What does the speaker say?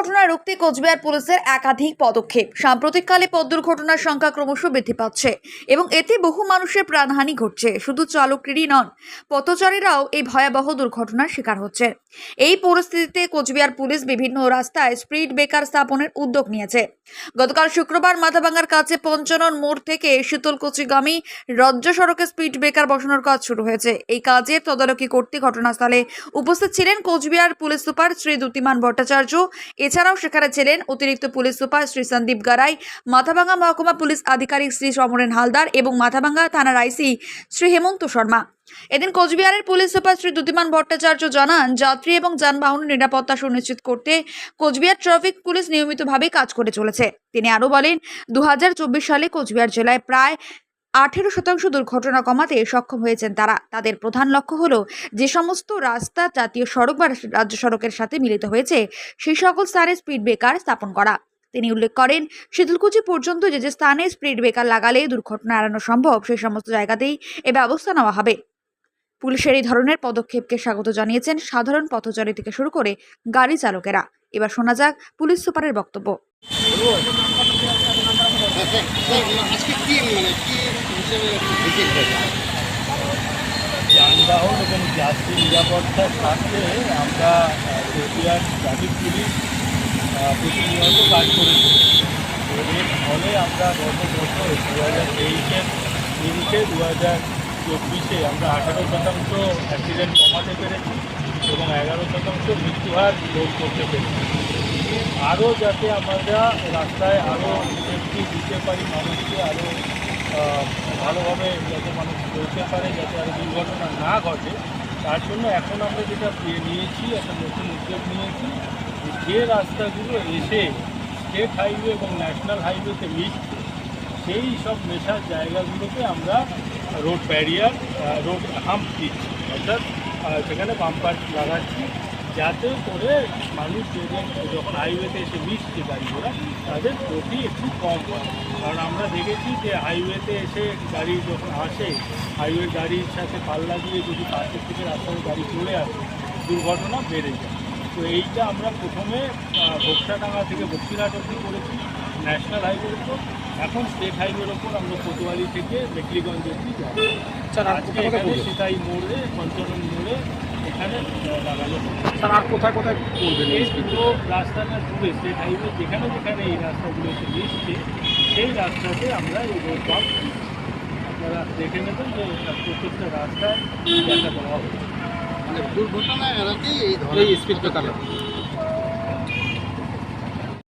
দুর্ঘটনা রুখতে কোচবিহার পুলিশের একাধিক পদক্ষেপ। সাম্প্রতিককালে পথ দুর্ঘটনার সংখ্যা ক্রমশ বৃদ্ধি পাচ্ছে এবং এতে বহু মানুষের প্রাণহানি ঘটছে। শুধু চালকেরই নন, পথচারীরাও এই ভয়াবহ দুর্ঘটনার শিকার হচ্ছে। এই পরিস্থিতিতে কোচবিহার পুলিশ বিভিন্ন রাস্তায় স্পিড ব্রেকার স্থাপনের উদ্যোগ নিয়েছে। গতকাল শুক্রবার মাথাভাঙ্গার কাছে পঞ্চানন মোড় থেকে শীতলকুচিগামী রাজ্য সড়কে স্পিড ব্রেকার বসানোর কাজ শুরু হয়েছে। এই কাজের তদারকি করতে ঘটনাস্থলে উপস্থিত ছিলেন কোচবিহার পুলিশ সুপার শ্রী দ্যুতিমান ভট্টাচার্য এছাড়াও সেখানে ছিলেন অতিরিক্ত পুলিশ সুপার শ্রী সন্দীপ গারাই মাথাভাঙ্গা মহকুমা পুলিশ আধিকারিক শ্রী সমরেন হালদার এবং মাথাভাঙ্গা থানার আইসি শ্রী হেমন্ত শর্মা। এদিন কোচবিহারের পুলিশ সুপার শ্রী দ্যুতিমান ভট্টাচার্য জানান, যাত্রী এবং যানবাহনের নিরাপত্তা সুনিশ্চিত করতে কোচবিহার ট্রাফিক পুলিশ নিয়মিতভাবে কাজ করে চলেছে। তিনি আরও বলেন দু হাজার চব্বিশ সালে কোচবিহার জেলায় প্রায় আঠেরো শতাংশ দুর্ঘটনা কমাতে সক্ষম হয়েছেন তারা। তাদের প্রধান লক্ষ্য হল যে সমস্ত রাস্তা জাতীয় সড়ক বা রাজ্য সড়কের সাথে মিলিত হয়েছে, সেই সকল স্থানে স্পিড ব্রেকার স্থাপন করা। তিনি উল্লেখ করেন, শীতলকুচি পর্যন্ত যে যে স্থানে স্পিড ব্রেকার লাগালে দুর্ঘটনা এড়ানো সম্ভব, সেই সমস্ত জায়গাতেই এ ব্যবস্থা নেওয়া হবে। পুলিশের এই ধরনের পদক্ষেপকে স্বাগত জানিয়েছেন সাধারণ পথচারী থেকে শুরু করে গাড়ি চালকেরা। এবার শোনা যাক পুলিশ সুপারের বক্তব্য। যানবাহন এবং যাত্রী নিরাপত্তার স্বার্থে আমরা কোচবিহার ট্রাফিক পুলিশ প্রতিনিয়ত কাজ করেছি এর ফলে আমরা গত বছর দু হাজার তেইশের তিরিশে দু হাজার চব্বিশে আমরা আঠারো শতাংশ অ্যাক্সিডেন্ট কমাতে পেরেছি এবং এগারো শতাংশ মৃত্যুহার রোধ করতে পেরেছি আরও যাতে আমরা রাস্তায় আরও সেফটি দিতে পারি মানুষকে, আরও ভালোভাবে যাতে মানুষ চলতে পারে, যাতে আর দুর্ঘটনা না ঘটে। তার জন্য এখন আমরা যেটা নিয়েছি, একটা নতুন উদ্যোগ নিয়েছি, যে রাস্তাগুলো এসে স্টেট হাইওয়ে এবং ন্যাশনাল হাইওয়েতে মিশছে, সেই সব মেশার জায়গাগুলোতে আমরা রোড ব্যারিয়ার রোড হাম্প দিচ্ছি। অর্থাৎ সেখানে বাম্পার লাগাচ্ছি। যাতে করে মানুষ যখন হাইওয়েতে এসে মিশছে গাড়ি ঘোড়া তাদের গতি একটু কম হয়। কারণ আমরা দেখেছি যে হাইওয়েতে এসে গাড়ি যখন আসে হাইওয়ে গাড়ির সাথে পাল্লা দিয়ে যদি পাশের থেকে রাস্তায় গাড়ি চলে আসে দুর্ঘটনা বেড়ে যায়। তো এইটা আমরা প্রথমে বক্সাডাঙ্গা থেকে বক্সিরহাট অব্দি করেছি ন্যাশনাল হাইওয়ের উপর। এখন স্টেট হাইওয়ের ওপর আমরা কোতোয়ালি থেকে মেকলিগঞ্জ অব্দি যাব স্যার আজকে এখানে সেটাই মোড়ে পঞ্চানন মোড়ে স্যার আর কোথায় কোথায় করবেন এই এই রাস্তা না জুড়ে স্টেট হাইওয়ে যেখানে যেখানে এই রাস্তাগুলো এসে মিশছে সেই রাস্তাতে আমরা এই রোড আপনারা দেখে নেবেন যে প্রত্যেকটা রাস্তায় দেখা হবে মানে দুর্ঘটনা এড়াতেই এই ধরনের স্পিড ব্রেকার